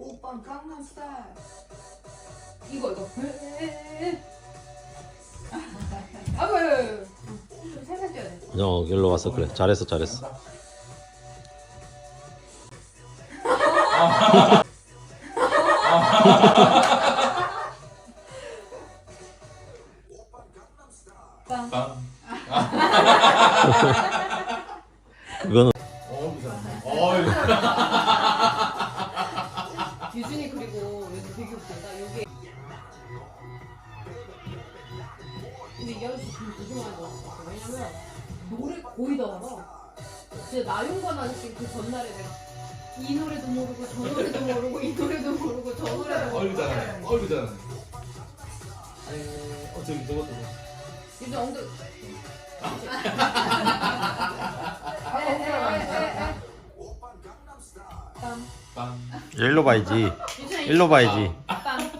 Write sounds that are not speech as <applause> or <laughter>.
오빤 강남스타일. 이거 이거. 아이고. 좀 살살 뛰어야 돼. 어 일로 왔어 그래 잘했어 잘했어 빵. 빵. <laughs> 이거는 어. 유준이 그리고 여기 되게 웃긴다. 여기. 근데 이 아저씨 좀 조심하는 거 같아. 왜냐면 노래 거의 다 알아. 진짜 나윤건 아저씨 그 전날에 내가 이 노래도 모르고 저 노래도 모르고 이 노래도 모르고 저 노래도 모르고. 어이구 잘하네. 아니, 어, 저기 저것도. 유준 엉덩이 빵. <laughs> 일로 봐야지. 일로 봐야지. 빵